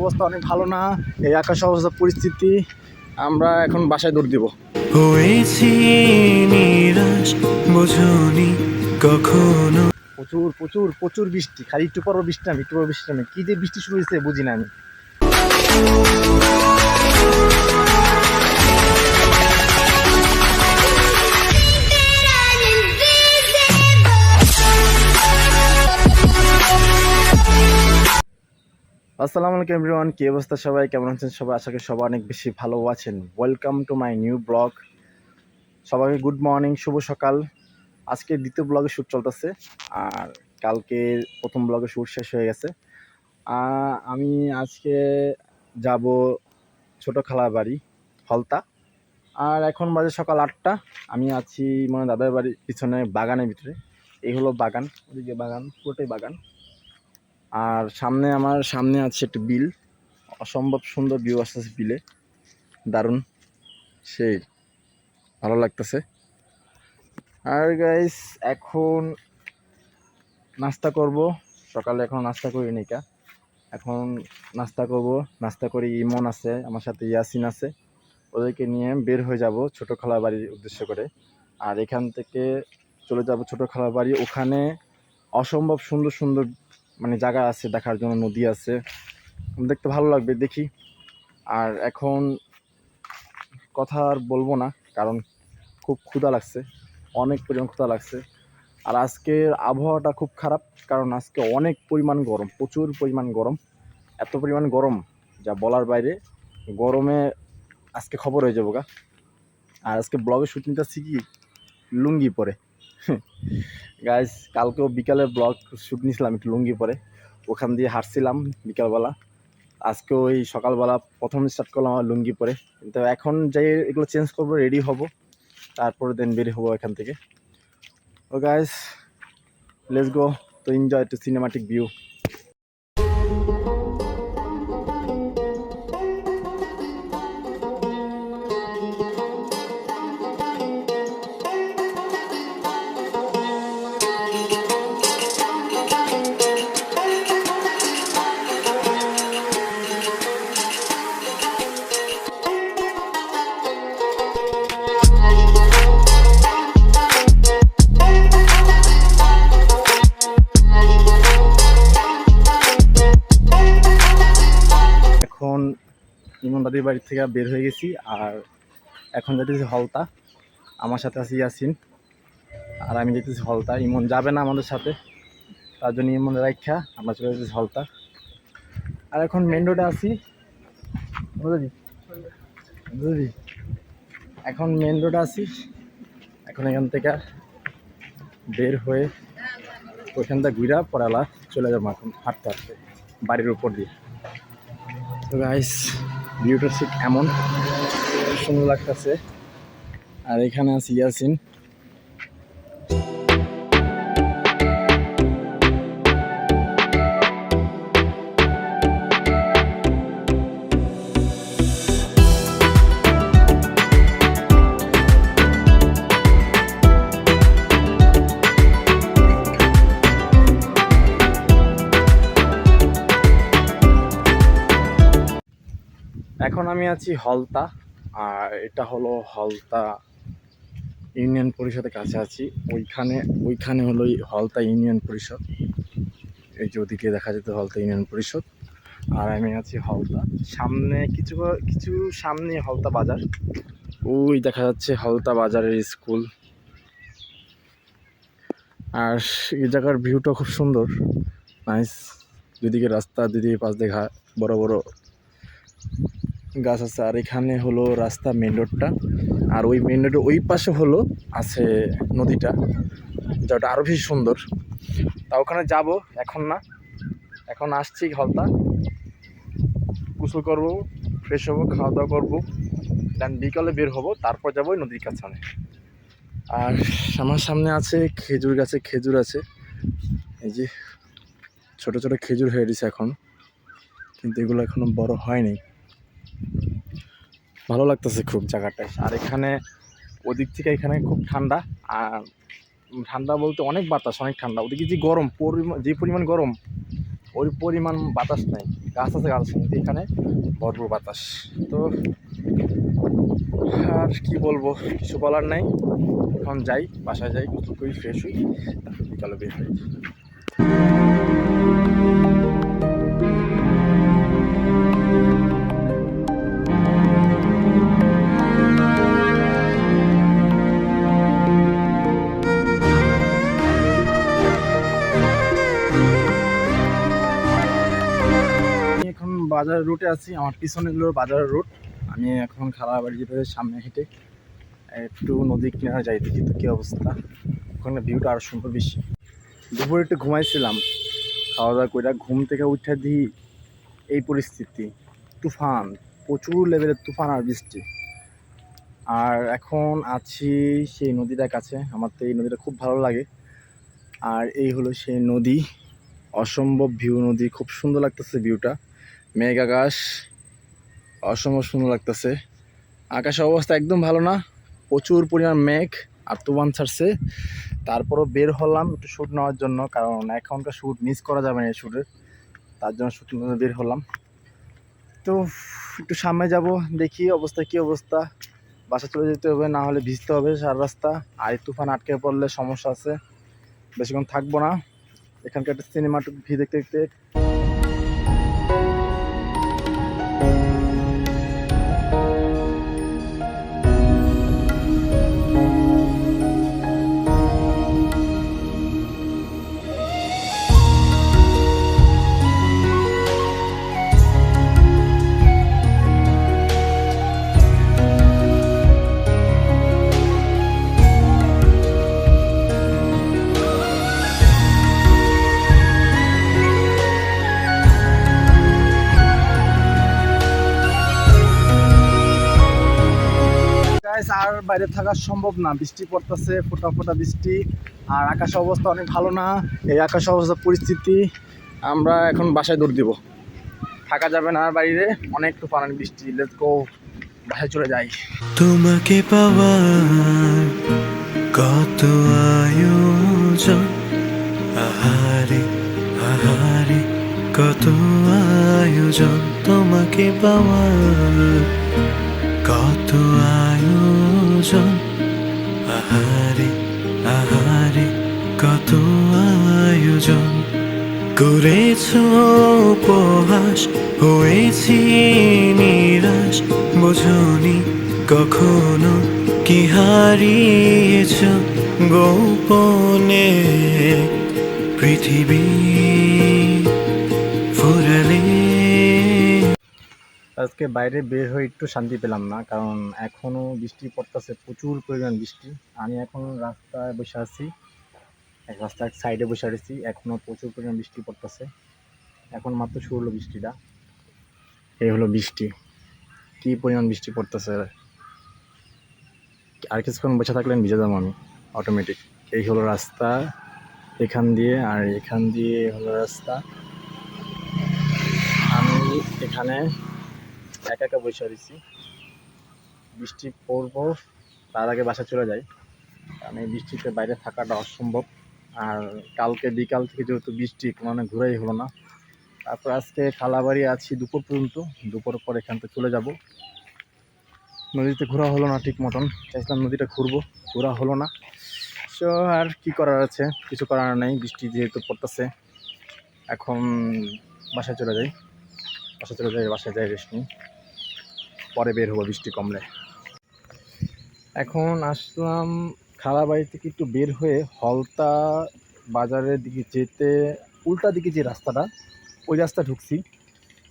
অবস্থা অনেক ভালো না এই আকাশ অবস্থা পরিস্থিতি আমরা এখন বাসায় দৌড় দিব। প্রচুর প্রচুর প্রচুর বৃষ্টি খালি একটু পর বৃষ্টি নামে একটু পর বৃষ্টি নামে। কি যে বৃষ্টি শুরু হয়েছে বুঝি না আমি। আসসালামু আলাইকুম এভরিওয়ান কি অবস্থা সবাই? কেমন আছেন সবাই? আশা করি সবাই অনেক বেশি ভালো আছেন। Welcome to my new blog সবাইকে গুড মর্নিং শুভ সকাল। আজকে দ্বিতীয় ব্লগে শ্যুট চলতেছে, আর কালকে প্রথম ব্লগে শ্যুট শেষ হয়ে গেছে। আমি আজকে যাব ছোট খালা বাড়ি, হলতা। আর এখন বাজে সকাল আটটা। আমি আছি মানে দাদার বাড়ির পিছনে বাগানের ভিতরে। এই হলো বাগান, ওদিকে বাগান, পুরোটাই বাগান। আর সামনে আমার, সামনে আছে একটি বিল। অসম্ভব সুন্দর ভিউ আসতেছে বিলে। দারুণ। সেই, ভালো লাগতেছে। আর গাইস এখন নাস্তা করব। সকালে এখন নাস্তা করি নিকা এখন নাস্তা করব। নাস্তা করে ইমন আছে, আমার সাথে ইয়াসিন আছে। ওদেরকে নিয়ে বের হয়ে যাব ছোট খালা বাড়ির উদ্দেশ্য করে। আর এখান থেকে চলে যাব ছোট খালা বাড়ি। ওখানে অসম্ভব সুন্দর সুন্দর মানে জায়গা আছে, দেখার জন্য নদী আছে। দেখতে ভালো লাগবে, দেখি। আর এখন কথা আর বলব না, কারণ খুব ক্ষুধা লাগছে, অনেক পরিমাণ ক্ষুধা লাগছে। আর আজকের আবহাওয়াটা খুব খারাপ, কারণ আজকে অনেক পরিমাণ গরম, প্রচুর পরিমাণ গরম। এত পরিমাণ গরম, যা বলার বাইরে, গরমে আজকে খবর হয়ে যাব গা। আর আজকে ব্লগে শুটিং নিতেছি কি লুঙ্গি পরে। গাইস কালকেও বিকালে ব্লগ শ্যুট নিয়েছিলাম একটু লুঙ্গি পরে। ওখান দিয়ে হাঁটছিলাম বিকালবেলা। আজকে ওই সকালবেলা প্রথম স্টার্ট করলাম আমার লুঙ্গি পরে। কিন্তু এখন যাই এগুলো চেঞ্জ করব রেডি হব। তারপরে দেন বেরিয়ে হব এখান থেকে। ও গাইস লেটস গো তো enjoy to cinematic view Imon দাদির বাড়ি থেকে বের হয়ে গেছি আর এখন যেতেছি হলতা। আমার সাথে আছে ইয়াসিন আর আমি যেতেছি হলতা। ইমন যাবে না আমাদের সাথে, তার জন্য ইমন রাখা আমরা চলে যেতেছি হলতা। আর এখন মেন রোডে আছি। বুঝলি? বুঝলি? এখন মেন রোডে আছি। এখন এখান থেকে বের হয়ে ওইখান থেকে ঘুরা পড়ালা, চলে যাব এখন হাঁটতে হাঁটতে, বাড়ির উপর দিয়ে। তো গাইস ভিউটা ঠিক এমন। সুন্দর লাগতেছে। আর এখানে আছে ইয়াসিন। আছি হলতা, আর এটা হলো হলতা ইউনিয়ন পরিষদের কাছে আছি। ওইখানে ওইখানে হলো হলতা ইউনিয়ন পরিষদ। এই যে ওদিকে দেখা যেত হলতা ইউনিয়ন পরিষদ। আর আমি আছি হলতা। সামনে কিছু কিছু সামনে হলতা বাজার। ওই দেখা যাচ্ছে হলতা বাজারের স্কুল। আর এই জায়গার ভিউটা খুব সুন্দর। নাইস দুদিকে রাস্তা, দুদিকে পাশ দেখা বড় বড় গাছ আছে, আর এখানে হলো রাস্তা মেন রোডটা আর ওই মেন রোডের ওই পাশে হলো আছে নদীটা, যেটা আরও বেশি সুন্দর। তা ওখানে যাব, এখন না। এখন আসছি হলতা গোসল করব ফ্রেশ হব খাওয়া দাওয়া করব। দেন বিকালে বের হব, তারপর যাব নদীর কাছানে। আর আমার সামনে আছে খেজুর গাছে, খেজুর আছে। এই যে ছোট ছোট খেজুর হয়ে গেছে এখন। কিন্তু এগুলো এখনও বড় হয়নি। ভালো লাগতেছে খুব জায়গাটায় আর এখানে ওদিক থেকে এখানে খুব ঠান্ডা, আর ঠান্ডা বলতে অনেক বাতাস, অনেক ঠান্ডা। ওদিকে যে গরম, পরিমা- যে পরিমাণ গরম, ওই পরিমাণ বাতাস নেই। গাছ আছে, গাছ কিন্তু এখানে ভরপুর বাতাস। তো আর কি বলব, কিছু বলার নাই। এখন যাই, বাসায় যাই করি ফ্রেশ হই, তারপর বিকালে বের হই। বাজার রুটে আছি, আমার পিছনে হলো বাজারের রুট আমি এখন খালাবাড়ি যেতে সামনে হেঁটে একটু নদী কিনারে যাই দেখি তো কী অবস্থা। ওখানে ভিউটা আরও সুন্দর বেশি। দুপুরে একটু ঘুমাইছিলাম। খাওয়া দাওয়া করে ঘুম থেকে উঠে দিই এই পরিস্থিতি। তুফান, প্রচুর লেভেলের তুফান আর বৃষ্টি। আর এখন আছি সেই নদীটার কাছে। আমার তো এই নদীটা খুব ভালো লাগে। আর এই হলো সেই নদী। অসম্ভব ভিউ নদী। খুব সুন্দর লাগতেছে ভিউটা মেঘ আকাশ অসম্ভব সুন্দর লাগতেছে। আকাশের অবস্থা একদম ভালো না, প্রচুর পরিমাণ মেঘ, আর তুফান ছাড়ছে। তারপরও বের হলাম একটু শ্যুট নেওয়ার জন্য, কারণ এখনকার শ্যুট মিস করা যাবে না এই শ্যুটের তার জন্য শ্যুট বের হলাম। তো একটু সামনে যাব, দেখি অবস্থা কি অবস্থা। বাসা চলে যেতে হবে, না হলে ভিজতে হবে সারা রাস্তা। আর তুফান আটকে পড়লে সমস্যা আছে। বেশিক্ষণ থাকব না। এখানকার একটা সিনেমা ভি দেখতে দেখতে বাইরে থাকা সম্ভব না। বৃষ্টি পড়তেছে, ফোটা ফোটা বৃষ্টি। আর আকাশ অবস্থা অনেক ভালো না। এই আকাশ অবস্থা পরিস্থিতি, আমরা এখন বাসায় দৌড় দিব। থাকা যাবে না বাইরে অনেক তুফান বৃষ্টি। লেটস গো বাসায় চলে যাই। তোমাকে পাওয়ার কত আয়োজন? আহারে আহারে, কত আয়োজন? তোমাকে পাওয়া কত আয়োজন? আহারে আহারে কত আয়োজন। করেছ উপহাস হয়েছি নিরাশ। বোঝনি কখনো কি হারিয়েছ গোপনে? পৃথিবী আজকে বাইরে বের হয়ে একটু শান্তি পেলাম না, কারণ এখনও বৃষ্টি পড়তেছে, প্রচুর পরিমাণ বৃষ্টি। আমি এখন রাস্তায় বসে আছি এক রাস্তার সাইডে বসে আছি এখনও প্রচুর পরিমাণ বৃষ্টি পড়তেছে। এখন মাত্র শুরু হলো বৃষ্টিটা। এই হলো বৃষ্টি। কী পরিমাণ বৃষ্টি পড়তেছে? আর কিছুক্ষণ বসে থাকলে আমি ভিজে যাব আমি অটোমেটিক এই হলো রাস্তা, এখান দিয়ে আর এখান দিয়ে হলো রাস্তা। আমি এখানে একা একা বসে রয়েছি। বৃষ্টি পড়ব, তার আগে বাসা চলে যাই। আমি বৃষ্টিতে বাইরে থাকাটা অসম্ভব। আর কালকে বিকাল থেকে যেহেতু বৃষ্টি মানে ঘুরাই হলো না। তারপর আজকে খালাবাড়ি আছি দুপুর পর্যন্ত। দুপুর পর এখান থেকে চলে যাব। নদীতে ঘোরা হলো না ঠিক মতন। চাইছিলাম নদীটা ঘুরবো, ঘোরা হলো না। সো আর কি করার আছে? কিছু করার নেই, বৃষ্টি যেহেতু পড়তেছে। এখন বাসায় চলে যাই। বাসায় চলে যাই, বাসায় যাই রেস্ট নিই। পরে বের হব বৃষ্টি কমলে। এখন আসলাম খালা বাড়ি থেকে একটু বের হয়ে হলতা বাজারের দিকে যেতে, উল্টা দিকে যে রাস্তাটা, ওই রাস্তা ঢুকছি।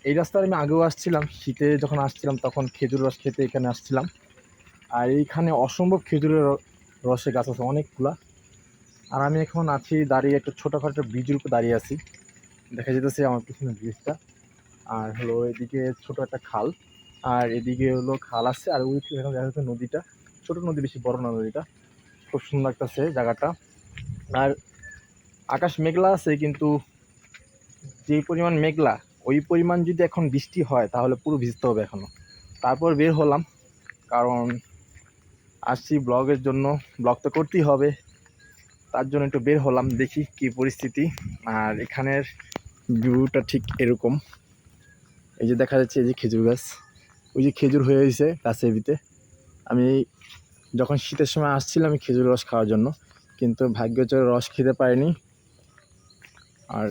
এই রাস্তায় আমি আগেও আসছিলাম, শীতে যখন আসছিলাম তখন খেজুর রস খেতে এখানে আসছিলাম। আর এইখানে অসম্ভব খেজুরের র- রসের গাছ আছে অনেকগুলা আর আমি এখন আছি দাঁড়িয়ে একটা ছোটোখাটো ব্রিজের উপর দাঁড়িয়ে আছি। দেখা যেতেছে আমার পিছনে ব্রিজটা। আর হলো এদিকে ছোটো একটা খাল। আর এদিকে হলো খাল আছে, আর ওই এখানে দেখা যাচ্ছে নদীটা। ছোট নদী বেশি, বড় না নদীটা। খুব সুন্দর লাগতেছে জায়গাটা। আর আকাশ মেঘলা আছে, কিন্তু যে পরিমাণ মেঘলা, ওই পরিমাণ যদি এখন বৃষ্টি হয়, তাহলে পুরো ভিজতে হবে এখনও তারপর বের হলাম, কারণ আসছি ব্লগের জন্য। ব্লগ তো করতেই হবে। তার জন্য একটু বের হলাম, দেখি কি পরিস্থিতি। আর এখানের ভিউটা ঠিক এরকম। এই যে দেখা যাচ্ছে, এই যে খেজুর গাছ। ওই যে খেজুর হয়ে গেছে ভিতরে আমি যখন শীতের সময় আসছিলাম আমি খেজুর রস খাওয়ার জন্য, কিন্তু ভাগ্যচর রস খেতে পারিনি। আর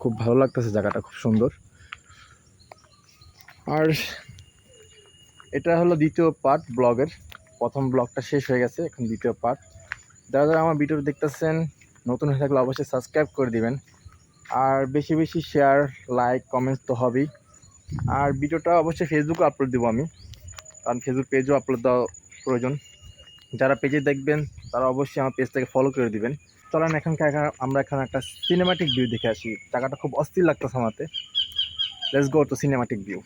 খুব ভালো লাগতেছে জায়গাটা, খুব সুন্দর। আর এটা হলো দ্বিতীয় পার্ট ব্লগের। প্রথম ব্লগটা শেষ হয়ে গেছে, এখন দ্বিতীয় পার্ট যারা যারা আমার ভিডিও দেখতেছেন, নতুন হয়ে থাকলে অবশ্যই সাবস্ক্রাইব করে দিবেন। আর বেশি বেশি শেয়ার লাইক কমেন্টস তো হবেই। আর ভিডিওটা অবশ্যই ফেসবুকে আপলোড দেবো আমি। কারণ ফেসবুক পেজও আপলোড দেওয়া প্রয়োজন। যারা পেজে দেখবেন, তারা অবশ্যই আমার পেজটাকে ফলো করে দিবেন। চলেন এখানকার এখানে- আমরা এখানে একটা সিনেমাটিক ভিউ দেখে আসি। টাকাটা খুব অস্থির লাগতো আমাতে let's go to cinematic view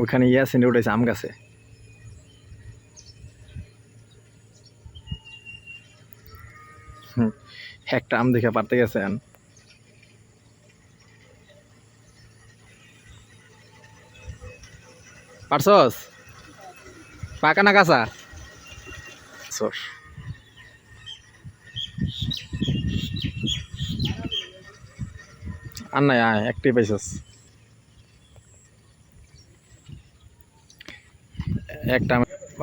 ওইখানে ইয়াসিন উঠেছে আম গাছে। একটা আম দেখে পারতে গেছেন পারছস? পাকা না কাঁচা? সর আর নাই, আয়, একটাই পাইছস। একটা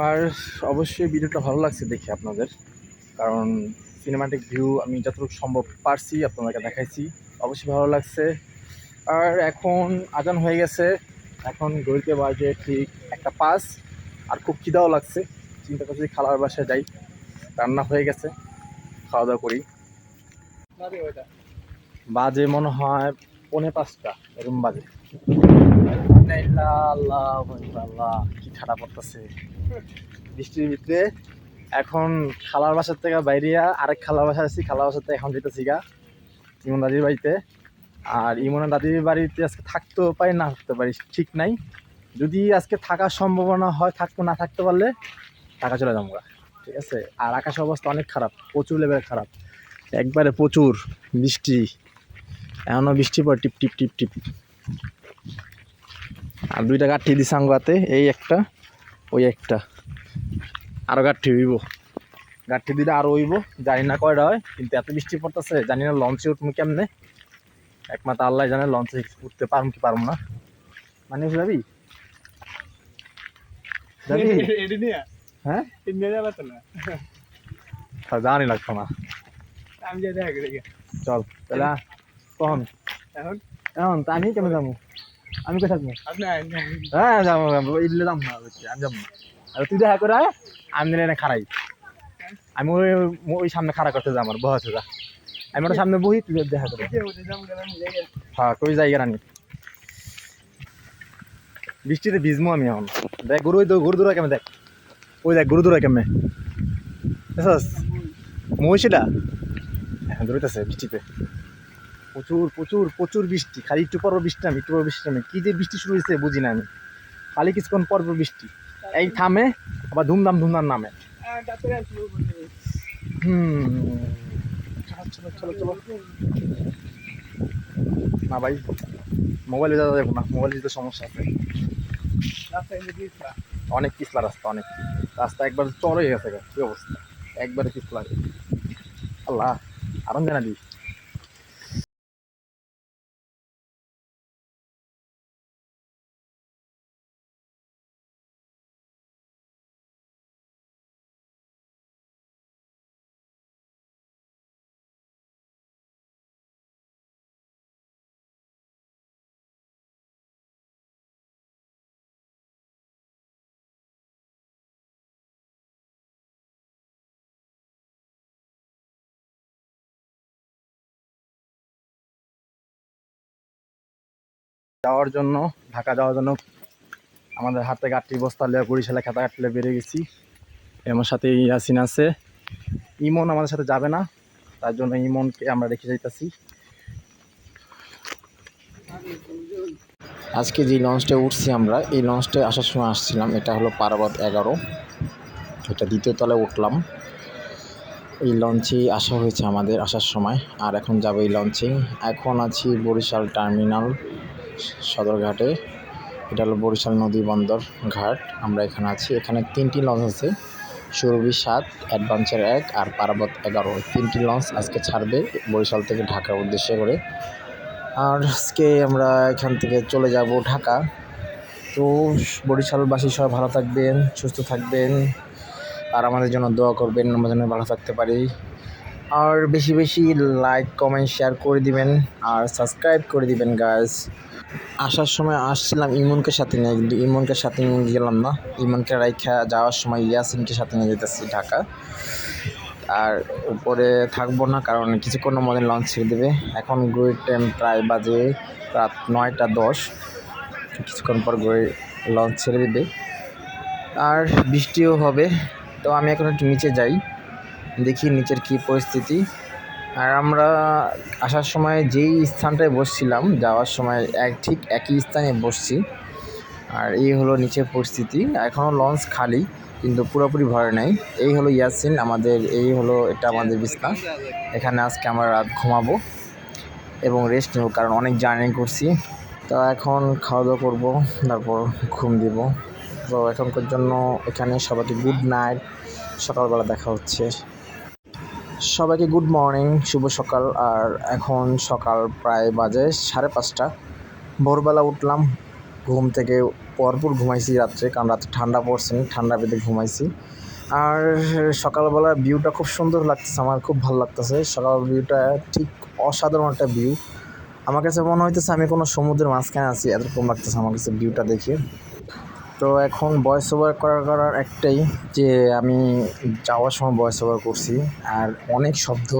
আর অবশ্যই ভিডিওটা ভালো লাগছে দেখে আপনাদের। কারণ সিনেমাটিক ভিউ আমি যতটুকু সম্ভব পারছি আপনাদেরকে দেখাইছি। অবশ্যই ভালো লাগছে। আর এখন আজান হয়ে গেছে। এখন ঘড়িতে বাজে ঠিক একটা পাস আর খুব খিদাও লাগছে। চিন্তা করছি খালার বাসায় যাই। রান্না হয়ে গেছে। খাওয়া দাওয়া করি। বাজে মনে হয় পৌনে পাঁচটা। এরকম বাজে। আল্লাহ আল্লাহ, কি ঠাডা পড়তেছে বৃষ্টির ভিতরে এখন খালার বাসার থেকে বাইরিয়া, আরেক খালার বাসা আছি, খালার বাসার থেকে এখন যেতেছি গা, ইমন দাদির বাড়িতে। আর ইমনের দাদির বাড়িতে আজকে থাকতেও পারি, না থাকতে পারি, ঠিক নাই। যদি আজকে থাকার সম্ভাবনা হয় থাকতে না থাকতে পারলে টাকা চলে যাব ঠিক আছে? আর আকাশের অবস্থা অনেক খারাপ, প্রচুর লেভেল খারাপ। একবারে প্রচুর বৃষ্টি এমনও বৃষ্টি পড়ে, টিপ টিপ টিপ টিপ। আর দুইটা গাঠি দিছে আঙ্গাতে এই একটা ওই একটা। আরও গাঠি হইব। গাঠি দুইটা আরও হইব জানি না কয়টা হয় কিন্তু এত বৃষ্টি পড়তেছে জানি না লঞ্চে উঠবো কেমনে। একমাত্র আল্লাহ জানে লঞ্চে উঠতে পারম কি পারম না। মানে যাবি যাবি হ্যাঁ জানি লাগতো না। চল তাহলে কখন? এখন তা আমি কেমন যাব? আমি কোথায় থাকব? হ্যাঁ যাব যাব। ইডলে যাব না আমি যাব না। আর তুই দেখা করে আমি এনে খারাই আমি ওই ওই সামনে খাড়া করতে যা আমার বহাতে যা। আমি ওটা সামনে বহি তুই দেখা করে। হ্যাঁ কই জায়গা রানি বৃষ্টিতে ভিজমো আমি এখন। দেখ গরু ওই গরু দূরা কেমন দেখ? ওই দেখ গরু দূরা কেমনে? মহিষিটা? এখন দৌড়িতেছে বৃষ্টিতে। প্রচুর প্রচুর প্রচুর বৃষ্টি। খালি একটু পর পর বৃষ্টি নামে একটু পর বৃষ্টি নামে। কী যে বৃষ্টি শুরু হয়েছে বুঝি না আমি। খালি কিছুক্ষণ পর পর বৃষ্টি। এই থামে আবার ধুমধাম ধুমধাম নামে। হুম। চলো চলো চলো চলো। না ভাই মোবাইলে যাওয়া যাবে না মোবাইলে যেতে সমস্যা আছে। অনেক পিছলা রাস্তা অনেক। রাস্তা একবার চড় হয়ে গেছে কি অবস্থা? একবারে পিছলা। আল্লাহ আরাম জানা দিই যাওয়ার জন্য, ঢাকা যাওয়ার জন্য আমাদের হাতে গাঠি বস্তা লেয়া বরিশালে খেতা কাটলে বেড়ে গেছি। আমার সাথে ইয়াসিন আছে। ইমন আমাদের সাথে যাবে না, তার জন্য ইমনকে আমরা রেখে যাইতাছি। আজকে যে লঞ্চটা উঠছি আমরা, এই লঞ্চটায় আসার সময় আসছিলাম, এটা হলো পারাবত এগারো। এটা দ্বিতীয় তলায় উঠলাম। এই লঞ্চে আসা হয়েছে আমাদের আসার সময়, আর এখন যাব এই লঞ্চে এখন আছি বরিশাল টার্মিনাল সদরঘাটে। এটা হলো বরিশাল নদী বন্দর ঘাট। আমরা এখানে আছি। এখানে তিনটি লঞ্চ আছে। সুরভি সাত, অ্যাডভেঞ্চার এক আর পারাবত এগারো। তিনটি লঞ্চ আজকে ছাড়বে বরিশাল থেকে ঢাকার উদ্দেশ্যে করে। আর আজকে আমরা এখান থেকে চলে যাব ঢাকা। তো বরিশালবাসী সবাই ভালো থাকবেন, সুস্থ থাকবেন। আর আমাদের জন্য দোয়া করবেন, আমরা যেন ভালো থাকতে পারি। আর বেশি বেশি লাইক, কমেন্ট, শেয়ার করে দিবেন। আর সাবস্ক্রাইব করে দিবেন গাইজ আসার সময় আসছিলাম ইমনকে সাথে নিয়ে, কিন্তু ইমনকে সাথে নিয়ে গেলাম না। ইমনকে রাইখা যাওয়ার সময় ইয়াসিনকে সাথে নিয়ে যেতেছি ঢাকা। আর উপরে থাকব না, কারণ কিছুক্ষণের মধ্যে লঞ্চ ছেড়ে দেবে। এখন ঘড়ির টাইম প্রায় বাজে রাত নয়টা দশ। কিছুক্ষণ পর ঘড়ি লঞ্চ ছেড়ে দেবে। আর বৃষ্টিও হবে, তো আমি এখন একটু নিচে যাই। দেখি নিচের কী পরিস্থিতি। আর আমরা আসার সময় যেই স্থানটায় বসছিলাম, যাওয়ার সময় এক ঠিক একই স্থানে বসছি। আর এই হলো নিচের পরিস্থিতি। এখনও লঞ্চ খালি, কিন্তু পুরোপুরি ভরে নাই। এই হলো ইয়াসিন, আমাদের এই হলো এটা আমাদের বিছনা। এখানে আজকে আমরা রাত ঘুমাবো এবং রেস্ট নেব, কারণ অনেক জার্নি করছি। তো এখন খাওয়া দাওয়া করব, তারপর ঘুম দিব। তো এখনকার জন্য এখানে সবাইকে গুড নাইট সকালবেলা দেখা হচ্ছে। সবাইকে গুড মর্নিং শুভ সকাল। আর এখন সকাল প্রায় বাজে সাড়ে পাঁচটা। ভোরবেলা উঠলাম, ঘুম থেকে পরপর ঘুমাইছি রাত্রে, কারণ রাত্রে ঠান্ডা পড়ছে, ঠান্ডা বেঁধে ঘুমাইছি। আর সকালবেলা ভিউটা খুব সুন্দর লাগতেছে, আমার খুব ভালো লাগতেছে। সকাল ভিউটা ঠিক অসাধারণ একটা ভিউ আমার কাছে মনে হইতেছে আমি কোনো সমুদ্রের মাঝখানে আছি এরকম লাগতেছে আমার কাছে ভিউটা দেখে। তো এখন ভয়েস ওভার করার করার একটাই যে আমি যাওয়ার সময় ভয়েস ওভার করছি। আর অনেক শব্দ,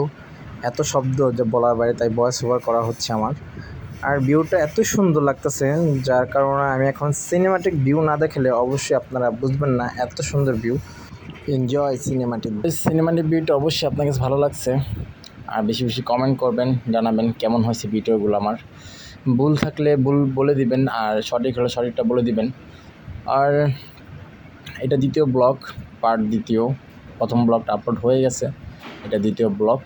এত শব্দ যে বলার বাইরে তাই ভয়েস ওভার করা হচ্ছে আমার। আর ভিউটা এত সুন্দর লাগতেছে, যার কারণে আমি এখন সিনেমাটিক ভিউ না দেখলে অবশ্যই আপনারা বুঝবেন না, এত সুন্দর ভিউ এনজয় সিনেমাটিক সিনেমাটিক ভিউটা অবশ্যই আপনার কাছে ভালো লাগছে। আর বেশি বেশি কমেন্ট করবেন, জানাবেন কেমন হয়েছে ভিডিওগুলো আমার। ভুল থাকলে ভুল বলে দিবেন, আর সঠিক হলে সঠিকটা বলে দিবেন। আর এটা দ্বিতীয় ব্লক পার্ট দ্বিতীয়। প্রথম ব্লগটা আপলোড হয়ে গেছে, এটা দ্বিতীয় ব্লগ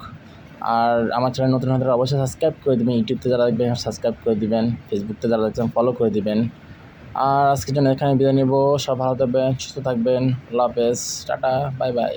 আর আমার চ্যানেল নতুন হতে অবশ্যই সাবস্ক্রাইব করে দেবেন ইউটিউবতে যারা দেখবেন সাবস্ক্রাইব করে দিবেন ফেসবুকতে যারা দেখছেন ফলো করে দেবেন। আর আজকের জন্য এখানে বিদায় নেব সব ভালো থাকবেন, সুস্থ থাকবেন, আল্লাহ হাফেজ, টাটা বাই বাই